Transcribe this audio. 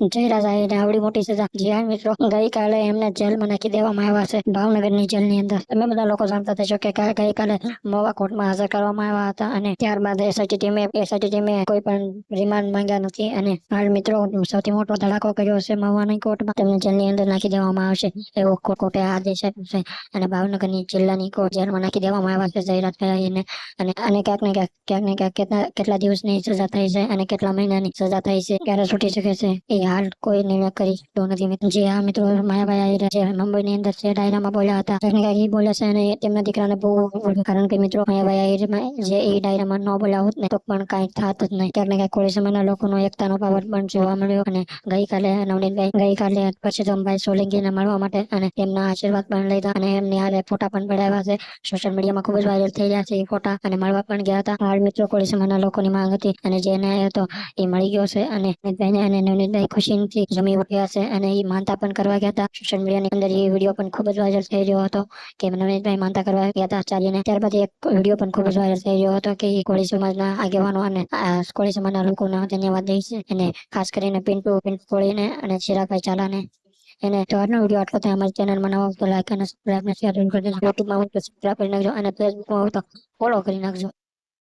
જયરા સાહેબને આવડી મોટી સજા. જ્યાં મિત્રો, ગઈકાલે એમને જેલમાં નાખી દેવામાં આવ્યા છે, ભાવનગરની જેલની અંદર. તમે બધા લોકો જાણતા થશો કે ગઈકાલે મોવા કોર્ટમાં હાજર કરવામાં આવ્યા હતા અને ત્યારબાદ એસઆઈટી ટીમે એસઆઈટી ટીમે કોઈ પણ રિમાન્ડ માંગ્યા નથી અને હાલ મિત્રો, સૌથી મોટો ધડાકો કર્યો છે મહુવાની કોર્ટમાં. તેમને જેલની અંદર નાખી દેવામાં આવશે એવો કોર્ટે આદેશ આપ્યો છે અને ભાવનગરની જિલ્લાની કોર્ટ જેલમાં નાખી દેવામાં આવ્યા છે જાહેરાત કરાવીને અને અને ક્યાંક ને ક્યાંક ક્યાંક ને ક્યાંક કેટલા કેટલા દિવસની સજા થઈ છે અને કેટલા મહિનાની સજા થઈ છે, ક્યારે છૂટી શકે છે એ હાલ કોઈ નિર્ણય કરી શકતો નથી મિત્રો. જે આ મિત્રો માયાભાઈ આહિર જે મુંબઈની અંદર જે ડાયરામાં બોલ્યા હતા એ બોલે છે અને તેમના દીકરાને બહુ કારણ કે મિત્રો માયાભાઈ આહિરમાં જે એ ડાયરામાં ન બોલ્યા હોત ને, તો પણ કાંઈ થાત જ નહીં. ક્યાંક ને ક્યાંક કોળી સમાજના લોકોનો એકતાનો પાવર પણ જોવા મળ્યો અને ગઈકાલે નવનીતભાઈ ગઈકાલે પરસોત્તમભાઈ સોલંકીને મળવા માટે અને તેમના આશીર્વાદ પણ લીધા અને એમની હારે ફોટા પણ પડાવ્યા છે. સોશિયલ મીડિયામાં ખૂબ જ વાયરલ થઈ રહ્યા છે એ ફોટા અને મળવા પણ ગયા હતા. હાલ મિત્રો કોળી સમાજના લોકોની માંગ હતી અને જે ન્યાય હતો એ મળી ગયો છે અને અને નવનીતભાઈ ખુશીથી જમી ઉઠ્યા છે અને એ માનતા પણ કરવા ગયા હતા. સોશિયલ મીડિયાની અંદર એ વીડિયો પણ ખૂબ જ વાયરલ થઈ રહ્યો હતો કે નવનીતભાઈ માનતા કરવા ગયા હતા આચાર્યને. ત્યારબાદ એક વીડિયો પણ ખૂબ જ વાયરલ થઈ રહ્યો હતો કે કોળી સમાજના આગેવાનો અને કોળી સમાજના લોકોનો ધન્યવાદ દે છે અને ખાસ કરીને પિન્ટુ પિન્ટુ કોળીને અને ચિરાગભાઈ ચાલાને. એને આજનો વીડિયો આટલો થાય. અમારી ચેનલમાં નવો તો લાઈક અને સબસ્ક્રાઈબ ને શેર કરી દેજો યુટ્યુબમાં હોય તો સબસ્ક્રાઈબ કરી નાખજો અને ફેસબુકમાં હોય તો ફોલો કરી નાખજો.